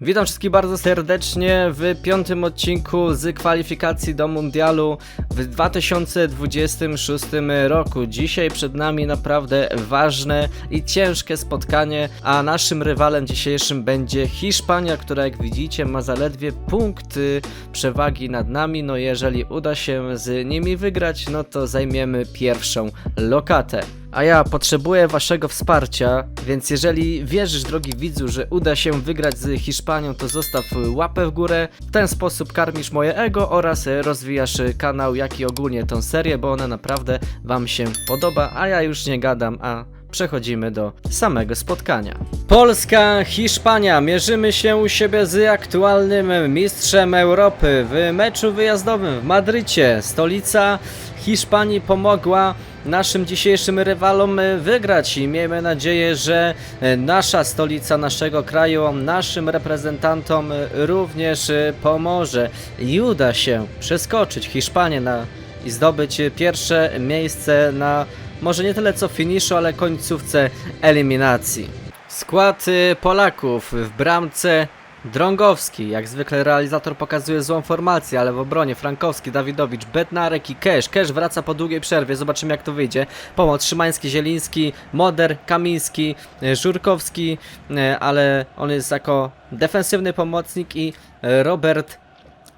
Witam wszystkich bardzo serdecznie w piątym odcinku z kwalifikacji do Mundialu w 2026 roku. Dzisiaj przed nami naprawdę ważne i ciężkie spotkanie, a naszym rywalem dzisiejszym będzie Hiszpania, która jak widzicie ma zaledwie punkt y, przewagi nad nami. No jeżeli uda się z nimi wygrać, no to zajmiemy pierwszą lokatę. A ja potrzebuję waszego wsparcia, więc jeżeli wierzysz, drogi widzu, że uda się wygrać z Hiszpanią, to zostaw łapę w górę. W ten sposób karmisz moje ego oraz rozwijasz kanał, jak i ogólnie tą serię, bo ona naprawdę wam się podoba, a ja już nie gadam, a przechodzimy do samego spotkania. Polska, Hiszpania. Mierzymy się u siebie z aktualnym mistrzem Europy w meczu wyjazdowym w Madrycie. Stolica Hiszpanii pomogła naszym dzisiejszym rywalom e, wygrać i miejmy nadzieję, że e, nasza stolica naszego kraju naszym reprezentantom e, również pomoże i uda się przeskoczyć Hiszpanię na, i zdobyć pierwsze miejsce na może nie tyle co finiszu, ale końcówce eliminacji. Skład Polaków w bramce Drągowski. Jak zwykle realizator pokazuje złą formację, ale w obronie Frankowski, Dawidowicz, Bednarek i Kesz. Kesz wraca po długiej przerwie, zobaczymy jak to wyjdzie. Pomoc Szymański, Zieliński, Moder, Kamiński, y, Żurkowski, y, ale on jest jako defensywny pomocnik i Robert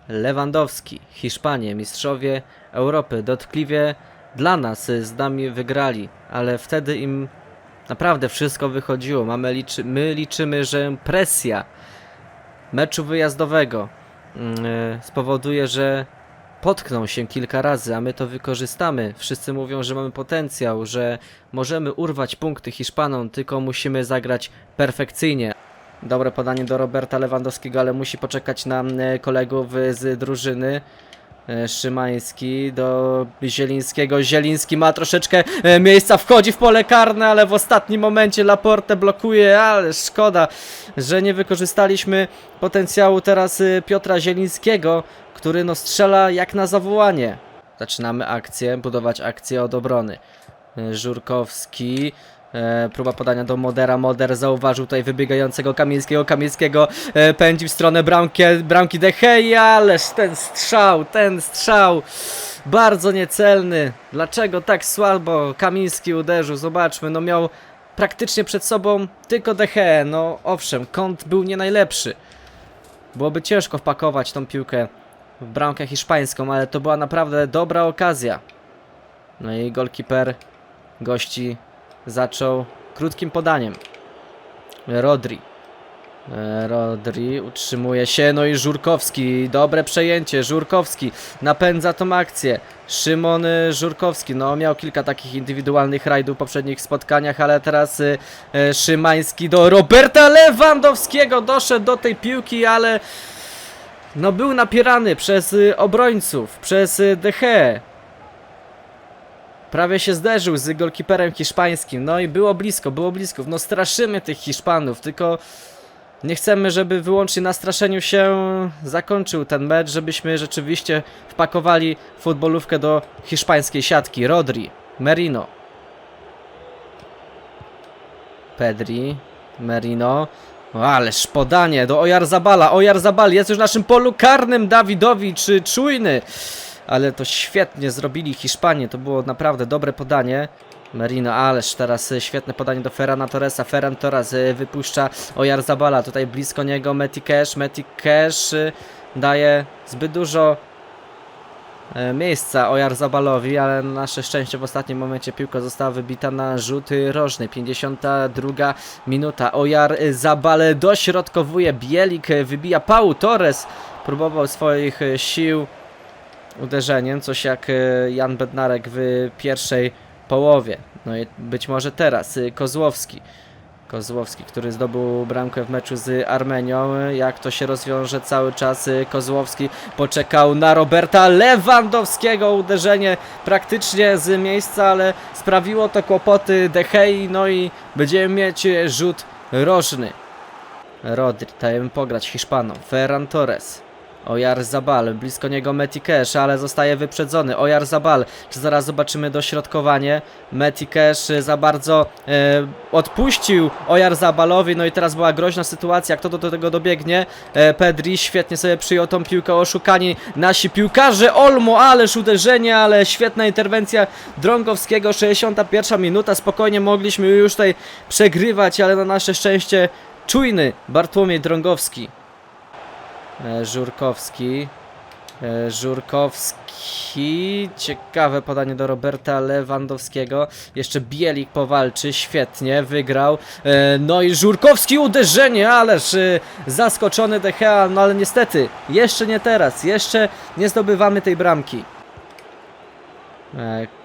Lewandowski. Hiszpanie, mistrzowie Europy, dotkliwie dla nas z nami wygrali, ale wtedy im naprawdę wszystko wychodziło. Mamy liczy, my liczymy, że presja meczu wyjazdowego mm, y, spowoduje, że potkną się kilka razy, a my to wykorzystamy. Wszyscy mówią, że mamy potencjał, że możemy urwać punkty Hiszpanom, tylko musimy zagrać perfekcyjnie. Dobre podanie do Roberta Lewandowskiego, ale musi poczekać na mm, kolegów z drużyny. E, Szymański do Zielińskiego. Zieliński ma troszeczkę e, miejsca, wchodzi w pole karne, ale w ostatnim momencie Laporte blokuje, ale szkoda, że nie wykorzystaliśmy potencjału teraz e, Piotra Zielińskiego, który no strzela jak na zawołanie. Zaczynamy akcję, budować akcję od obrony. Żurkowski. E, próba podania do Modera. Moder zauważył tutaj wybiegającego Kamińskiego. Kamińskiego e, pędzi w stronę bramki, bramki De Gea, ależ ten strzał, ten strzał bardzo niecelny. Dlaczego tak słabo Kamiński uderzył? Zobaczmy, no miał praktycznie przed sobą tylko De Gea. No owszem, kąt był nie najlepszy. Byłoby ciężko wpakować tą piłkę w bramkę hiszpańską, ale to była naprawdę dobra okazja. No i golkiper gości zaczął krótkim podaniem. Rodri. E, Rodri utrzymuje się, no i Żurkowski, dobre przejęcie, Żurkowski napędza tą akcję. Szymon e, Żurkowski, no miał kilka takich indywidualnych rajdów w poprzednich spotkaniach, ale teraz e, Szymański do Roberta Lewandowskiego doszedł do tej piłki, ale no był napierany przez obrońców, przez e, De Gea. Prawie się zderzył z golkiperem hiszpańskim. No i było blisko, było blisko. No straszymy tych Hiszpanów, tylko nie chcemy, żeby wyłącznie na straszeniu się zakończył ten mecz, żebyśmy rzeczywiście wpakowali futbolówkę do hiszpańskiej siatki. Rodri, Merino, Pedri, Merino. O, ależ podanie do Ojarzabala. Ojarzabal jest już w naszym polu karnym. Dawidowicz czujny. Ale to świetnie zrobili Hiszpanie. To było naprawdę dobre podanie. Merino, ależ teraz y, świetne podanie do Ferrana Torresa. Ferran Torres y, wypuszcza Ojarzabala. Tutaj blisko niego Meti Cash. Meti Cash y, daje zbyt dużo miejsca Ojarzabalowi, ale na nasze szczęście w ostatnim momencie piłka została wybita na rzut rożny. 52 minuta. Ojar Zabal dośrodkowuje. Bielik wybija Pau Torres. Próbował swoich sił uderzeniem, coś jak y, Jan Bednarek w pierwszej połowie. No i być może teraz y, Kozłowski. Kozłowski, który zdobył bramkę w meczu z Armenią. Jak to się rozwiąże cały czas Kozłowski poczekał na Roberta Lewandowskiego. Uderzenie praktycznie z miejsca, ale sprawiło to kłopoty De Gei. No i będziemy mieć rzut rożny. Rodri, dajemy pograć Hiszpanom. Ferran Torres. Ojar Zabal, blisko niego Meti Cash, ale zostaje wyprzedzony. Ojar Zabal, czy zaraz zobaczymy dośrodkowanie? Meti Cash za bardzo e, odpuścił Ojar Zabalowi, no i teraz była groźna sytuacja, kto do tego dobiegnie? E, Pedri świetnie sobie przyjął tą piłkę, oszukani nasi piłkarze. Olmo, ależ uderzenie, ale świetna interwencja Drągowskiego, 61 minuta, spokojnie mogliśmy już tutaj przegrywać, ale na nasze szczęście czujny Bartłomiej Drągowski. E, Żurkowski. E, Żurkowski. Ciekawe podanie do Roberta Lewandowskiego. Jeszcze Bielik powalczy. Świetnie. Wygrał. E, No i Żurkowski uderzenie, ależ zaskoczony De Gea. No ale niestety, jeszcze nie teraz. Jeszcze nie zdobywamy tej bramki.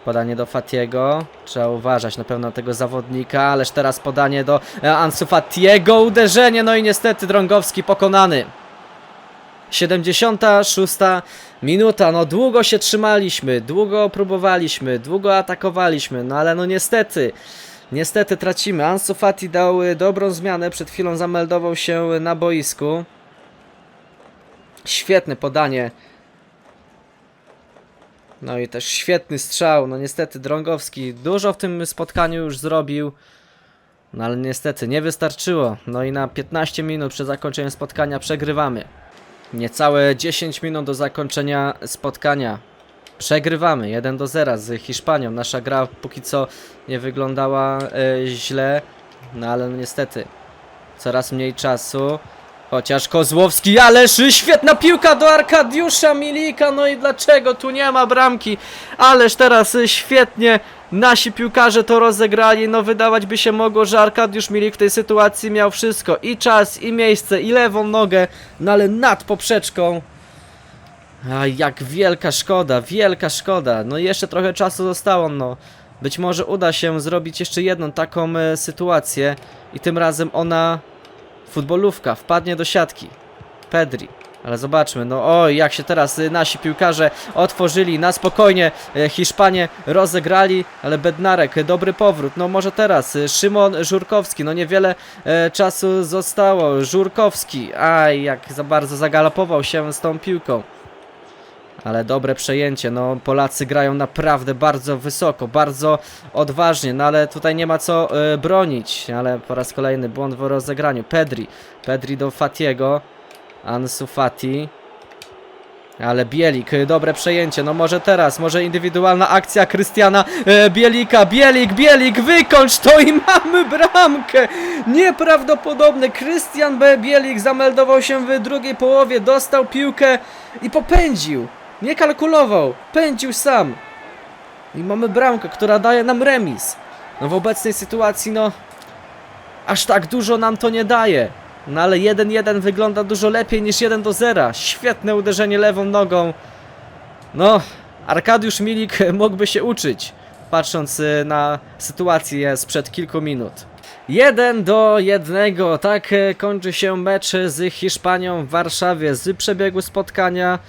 Podanie do Fatiego. Trzeba uważać na pewno tego zawodnika, ależ teraz podanie do Ansu Fatiego. Uderzenie, no i niestety Drągowski pokonany. 76 minuta, no długo się trzymaliśmy, długo próbowaliśmy, długo atakowaliśmy, no ale no niestety, niestety tracimy. Ansu Fati dał y, dobrą zmianę, przed chwilą zameldował się na boisku. Świetne podanie. No i też świetny strzał, no niestety Drągowski dużo w tym spotkaniu już zrobił. No ale niestety nie wystarczyło. No i na 15 minut przed zakończeniem spotkania przegrywamy. Niecałe 10 minut do zakończenia spotkania. Przegrywamy 1 do 0 z Hiszpanią. Nasza gra póki co nie wyglądała e, źle, no ale no niestety coraz mniej czasu. Chociaż Kozłowski, ależ świetna piłka do Arkadiusza Milika, no i dlaczego tu nie ma bramki? Ależ teraz y, świetnie nasi piłkarze to rozegrali, no wydawać by się mogło, że Arkadiusz Milik w tej sytuacji miał wszystko, i czas, i miejsce, i lewą nogę, no ale nad poprzeczką. A jak wielka szkoda, wielka szkoda, no jeszcze trochę czasu zostało, no. Być może uda się zrobić jeszcze jedną taką e, sytuację i tym razem ona futbolówka wpadnie do siatki. Pedri. Ale zobaczmy, no oj, jak się teraz y, nasi piłkarze otworzyli, na spokojnie y, Hiszpanie rozegrali, ale Bednarek, y, dobry powrót, no może teraz, Szymon Żurkowski, no niewiele czasu zostało, Żurkowski, aj, jak za bardzo zagalopował się z tą piłką. Ale dobre przejęcie, no Polacy grają naprawdę bardzo wysoko, bardzo odważnie, no ale tutaj nie ma co bronić, ale po raz kolejny błąd w rozegraniu. Pedri, Pedri do Fatiego, Ansu Fati. Ale Bielik, e, dobre przejęcie, no może teraz, może indywidualna akcja Krystiana e, Bielika, Bielik, Bielik, wykończ to i mamy bramkę! Nieprawdopodobne, Krystian B. Bielik zameldował się w drugiej połowie, dostał piłkę i popędził. Nie kalkulował, pędził sam. I mamy bramkę, która daje nam remis. No w obecnej sytuacji, no aż tak dużo nam to nie daje. No ale 1-1 wygląda dużo lepiej niż 1 do 0. Świetne uderzenie lewą nogą. No, Arkadiusz Milik mógłby się uczyć, patrząc y, na sytuację sprzed kilku minut. 1 do 1, tak e, kończy się mecz z Hiszpanią w Warszawie. Z przebiegu spotkania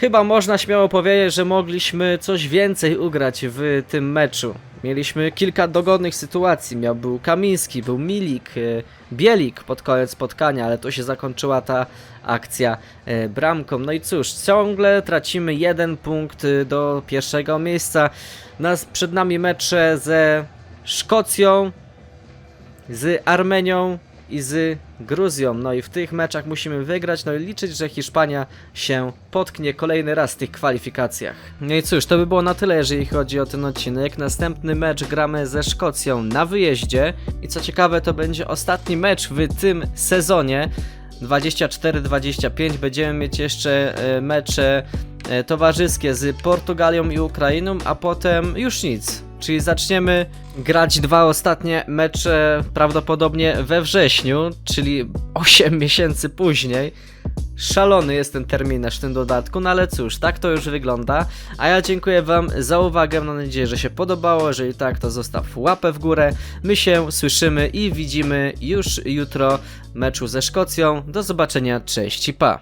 Chyba można śmiało powiedzieć, że mogliśmy coś więcej ugrać w tym meczu. Mieliśmy kilka dogodnych sytuacji. Miał był Kamiński, był Milik, e, Bielik pod koniec spotkania, ale to się zakończyła ta akcja e, bramką. No i cóż, ciągle tracimy jeden punkt e, do pierwszego miejsca. Nas, przed nami mecze ze Szkocją, z Armenią i z Gruzją. No i w tych meczach musimy wygrać, no i liczyć, że Hiszpania się potknie kolejny raz w tych kwalifikacjach. No i cóż, to by było na tyle, jeżeli chodzi o ten odcinek. Następny mecz gramy ze Szkocją na wyjeździe i co ciekawe, to będzie ostatni mecz w tym sezonie. 24-25 będziemy mieć jeszcze e, mecze e, towarzyskie z Portugalią i Ukrainą, a potem już nic. Czyli zaczniemy grać dwa ostatnie mecze prawdopodobnie we wrześniu, czyli 8 miesięcy później. Szalony jest ten terminarz w tym dodatku, no ale cóż, tak to już wygląda. A ja dziękuję Wam za uwagę, mam nadzieję, że się podobało. Jeżeli tak, to zostaw łapę w górę. My się słyszymy i widzimy już jutro meczu ze Szkocją. Do zobaczenia, cześć i pa!